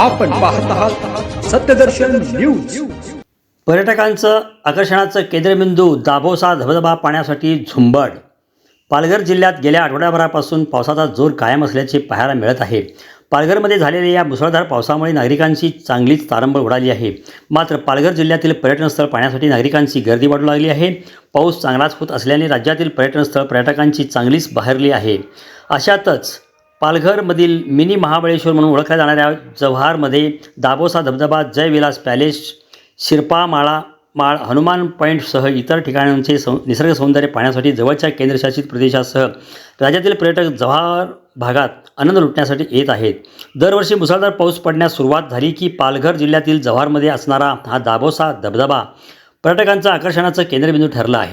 आपण पाहत आहात सत्यदर्शन न्यूज. पर्यटकांचं आकर्षणाचं केंद्रबिंदू दाभोसा धबधबा पाण्यासाठी झुंबड. पालघर जिल्ह्यात गेल्या आठवड्याभरापासून पावसाचा जोर कायम असल्याचे पाहायला मिळत आहे. पालघरमध्ये झालेल्या या मुसळधार पावसामुळे नागरिकांची चांगलीच तारंबळ उडाली आहे. मात्र पालघर जिल्ह्यातील पर्यटनस्थळ पाहण्यासाठी नागरिकांची गर्दी वाढू लागली आहे. पाऊस चांगलाच होत असल्याने राज्यातील पर्यटनस्थळ पर्यटकांची चांगलीच बहरली आहे. अशातच पालघरमधील मिनी महाबळेश्वर म्हणून ओळखल्या जाणाऱ्या जव्हारमध्ये दाबोसा धबधबा जयविलास पॅलेस शिरपा माळा माळ हनुमान पॉईंटसह इतर ठिकाणांचे सौ निसर्ग सौंदर्य पाहण्यासाठी जवळच्या केंद्रशासित प्रदेशासह राज्यातील पर्यटक जव्हार भागात आनंद लुटण्यासाठी येत आहेत. दरवर्षी मुसळधार पाऊस पडण्यास सुरुवात झाली की पालघर जिल्ह्यातील जव्हारमध्ये असणारा हा दाबोसा धबधबा पर्यटकांचा आकर्षणाचं केंद्रबिंदू ठरला आहे.